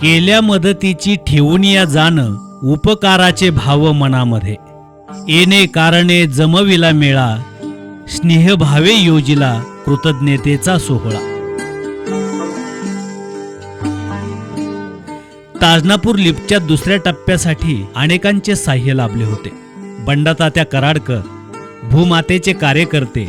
केल्या मदतीची ठेवून या जाणं उपकाराचे भाव मनामध्ये. येणे कारणे जमविला मेळा स्नेहभावे योजिला कृतज्ञतेचा सोहळा. ताजनापूर लिफ्टच्या दुसऱ्या टप्प्यासाठी अनेकांचे साह्य लाभले होते. बंडातात्या कराडकर भूमातेचे कार्यकर्ते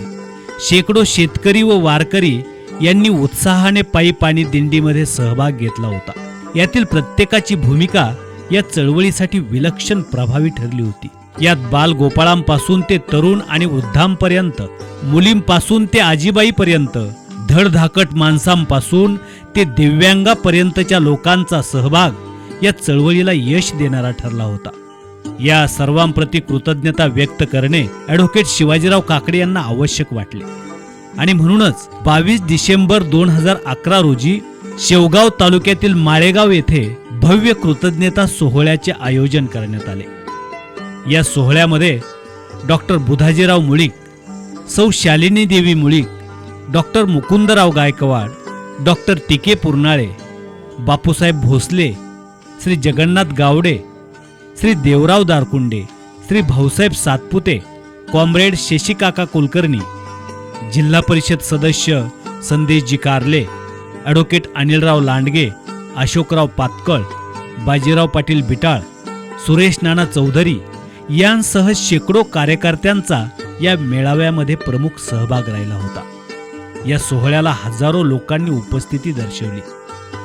शेकडो शेतकरी व वारकरी यांनी उत्साहाने पायी पाणी दिंडीमध्ये सहभाग घेतला होता. यातील प्रत्येकाची भूमिका या चळवळीसाठी विलक्षण प्रभावी ठरली होती. यात बाल गोपाळांपासून ते तरुण आणि वृद्धांपर्यंत मुलींपासून ते आजीबाईपर्यंत धडधाकट माणसांपासून ते दिव्यांगापर्यंतच्या लोकांचा सहभाग या चळवळीला यश देणारा ठरला होता. या सर्वांप्रती कृतज्ञता व्यक्त करणे ॲडव्होकेट शिवाजीराव काकडे यांना आवश्यक वाटले. आणि म्हणूनच बावीस डिसेंबर दोन हजार अकरा रोजी शेवगाव तालुक्यातील माळेगाव येथे भव्य कृतज्ञता सोहळ्याचे आयोजन करण्यात आले. या सोहळ्यामध्ये डॉक्टर बुधाजीराव मुळीक सौ Shalini Devi Mulik doctor Mukundrao Gaikwad doctor Tike Purnale Bapusaheb Bhosale Shri Jagannath Gawade Shri Devrao Darkunde Shri Bhausaheb Satpute comrade Shashikaka Kulkarni जिल्हा परिषद सदस्य संदेशजी कारले ॲडव्होकेट अनिलराव लांडगे अशोकराव पातकळ बाजीराव पाटील बिटाळ सुरेश नाना चौधरी यांसह शेकडो कार्यकर्त्यांचा या मेळाव्यामध्ये प्रमुख सहभाग राहिला होता. या सोहळ्याला हजारो लोकांनी उपस्थिती दर्शवली.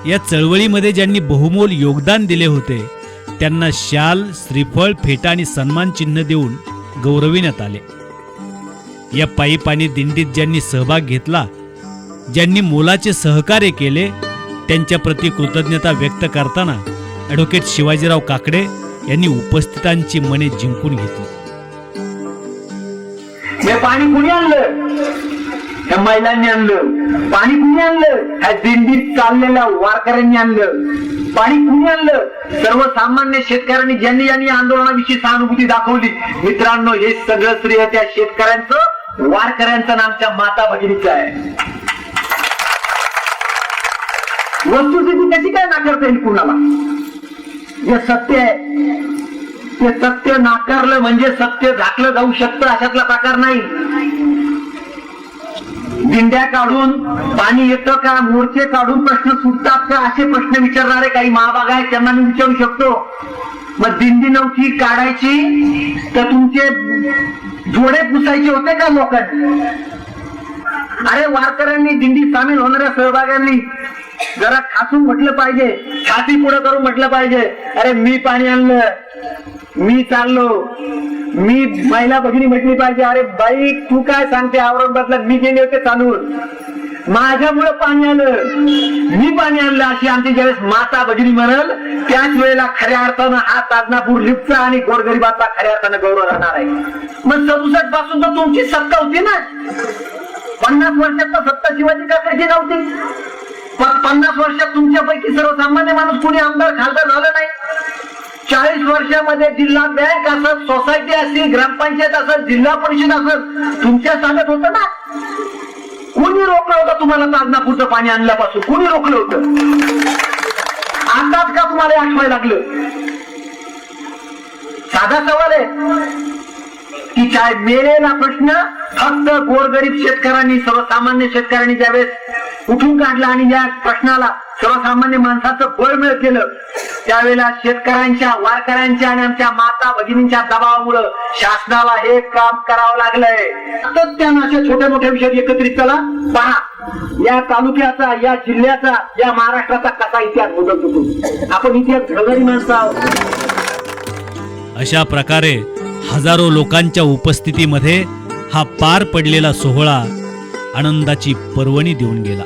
या चळवळीमध्ये ज्यांनी बहुमोल योगदान दिले होते त्यांना शाल श्रीफळ फेटा आणि सन्मान चिन्ह देऊन गौरविण्यात आले. या पायीप आणि दिंडीत ज्यांनी सहभाग घेतला ज्यांनी मोलाचे सहकार्य केले त्यांच्या प्रति कृतज्ञता व्यक्त करताना ॲडव्होकेट शिवाजीराव काकडे यांनी उपस्थितांची मने जिंकून घेतली. हे पाणी कुणी आणलं? ह्या महिलांनी आणलं. पाणी कुणी आणलं? ह्या दिंडीत चाललेल्या वारकऱ्यांनी आणलं. पाणी कुणी आणलं? सर्वसामान्य शेतकऱ्यांनी ज्यांनी यांनी आंदोलनाविषयी सहानुभूती दाखवली. मित्रांनो हे सगळं श्रेय त्या शेतकऱ्यांचं वारकऱ्यांचं नामच्या आमच्या माता भगिनीचं आहे. वस्तुस्थिती कशी काय नाकारता येईल कुणाला? जे सत्य आहे. ते सत्य नाकारलं म्हणजे सत्य झाकलं जाऊ शकतं अशातला प्रकार नाही. दिंड्या काढून पाणी येतं का मोर्चे काढून प्रश्न सुटतात का असे प्रश्न विचारणारे काही महाभाग आहेत त्यांना मी विचारू शकतो. मग दिंडी नव्हती काढायची तर तुमचे जोडे पुसायचे होते का लोकांनी? अरे वारकऱ्यांनी दिंडी सामील होणाऱ्या सहभागांनी जरा खासून म्हटलं पाहिजे छाती पुढे करून म्हटलं पाहिजे. अरे मी पाणी आणलं मी चाललो. मी महिला भगिनी म्हटली पाहिजे अरे बाई तू काय सांगते औरंगाबादला? मी गेले होते चालून. माझ्यामुळे पाणी आलं. मी पाणी आणलं अशी आमची ज्यावेळेस माता भगिनी म्हणल त्याच वेळेला खऱ्या अर्थानं हा ताजनापूर लिप्तचा आणि गोरगरिबाचा खऱ्या अर्थानं गौरव राहणार आहे. मग सदुसष्टपासून तर तुमची सत्ता होती ना. पन्नास वर्षात तर सत्ता शिवाजी काकाची नव्हती. पण पन्नास वर्षात तुमच्यापैकी सर्वसामान्य माणूस कोणी आमदार खासदार झालं नाही. चाळीस वर्षामध्ये जिल्हा बँक असत सोसायटी असतील ग्रामपंचायत असत जिल्हा परिषद असत तुमच्या ताब्यात होतं ना? कुणी रोखलं होतं तुम्हाला ताजनापूरचं पाणी आणल्यापासून? कुणी रोखलं होतं? आताच का तुम्हाला आठवायला लागलं? साधा सवाल आहे. की काय मेलेला प्रश्न फक्त गोरगरीब शेतकऱ्यांनी सर्वसामान्य शेतकऱ्यांनी ज्यावेळेस उठून काढला आणि या प्रश्नाला सर्वसामान्य माणसाचं बळ मिळत गेलं त्यावेळेला शेतकऱ्यांच्या वारकऱ्यांच्या आणि आमच्या माता भगिनींच्या दबावामुळं शासनाला हे काम करावं लागलंय. सातत्यानं अशा छोट्या मोठ्या विषयात एकत्रित चला पहा या तालुक्याचा या जिल्ह्याचा या महाराष्ट्राचा कसा इतिहास बदलतो आपण इतिहास घडवणारी माणसं आहोत. अशा प्रकारे हजारो लोकांच्या उपस्थितीमध्ये हा पार पडलेला सोहळा आनंदाची पर्वणी देऊन गेला.